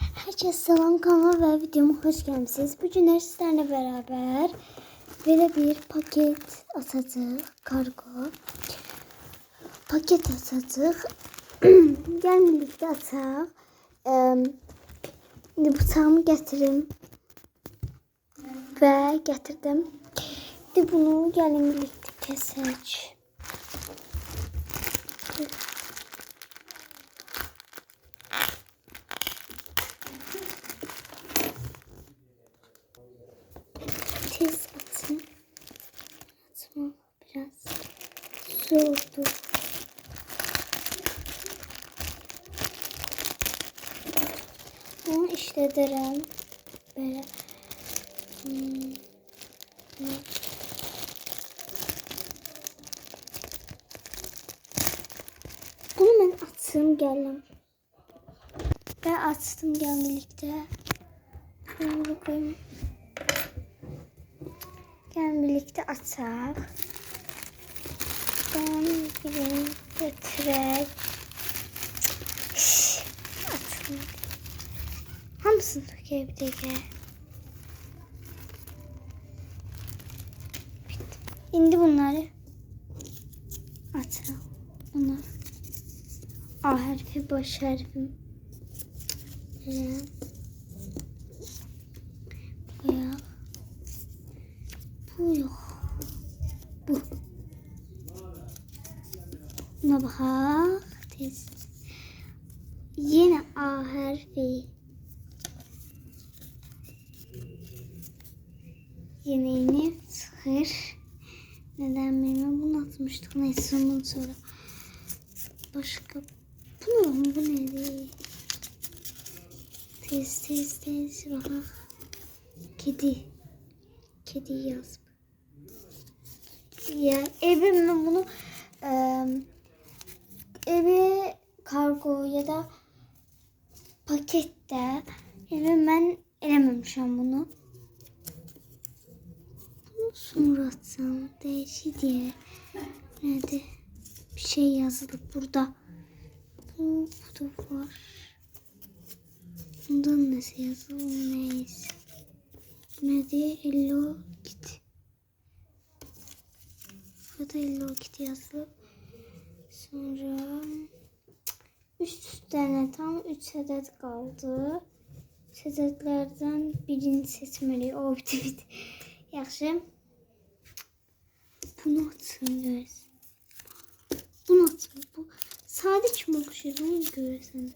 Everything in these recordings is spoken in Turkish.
Herkese selam kanalıma ve videoma hoş geldiniz. Bugün sizlerle beraber böyle bir paket atacağız. Kargo. Paket atacağız. Gel birlikte atalım. Ee, bıçağımı getireyim. Ve getirdim. Şimdi bunu gelin birlikte kesek. Tez atın. Atma biraz zordu. Bunu işlederim. Böyle. Hmm. ne? Bunu ben atsın gelin. Ben açtım gel birlikte. Şunu koyayım. Gel birlikte açaq. Birini götürək. Şşş, Açın. Hamısını tökək bir. Bitti. İndi bunları açaq. Bunlar. A hərfi, baş hərfim. Belə. Qoyaq. Bu yok. Bu. Buna bak. Tez. Yine A harfi. Yine yine çıkır. Neden bilmiyorum. Bunu atmıştık. Neyse ondan sonra. Başka. Bu ne? Bu ne? Tez tez tez. Bak. Kedi. Kedi yaz. Ya evimde bunu e, eve kargo ya da pakette eve ben elememişim bunu. Bunu sonra atsam değişi diye. Nerede? Bir şey yazılı burada. Bu, bu da var. Bundan nasıl yazılı neyse. Ne diye Hello Kitty. Burada Hello Kitty yazılı. Sonra üç tane tam üç adet kaldı. Üç adetlerden birini seçmeli. O bitti. Yaxşı. Bunu açın göz. Bunu açın. Bu sade kim oxuyur onu görürsən.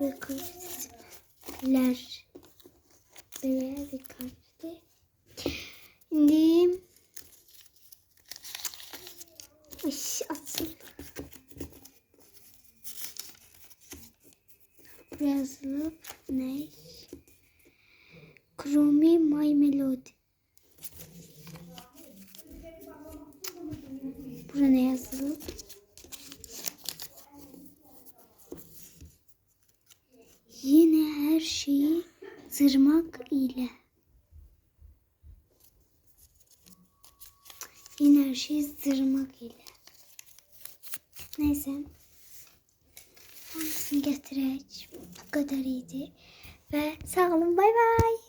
Böyle kalpler. Böyle bir kalpti. Yazılıp ne? Chromie My Melody. Burada ne yazılı? Yine her şeyi zırmak ile. Yine her şeyi zırmak ile. Neyse. Hangisini getirək? Bu kadar iyiydi. Ve sağ olun. Bay bay.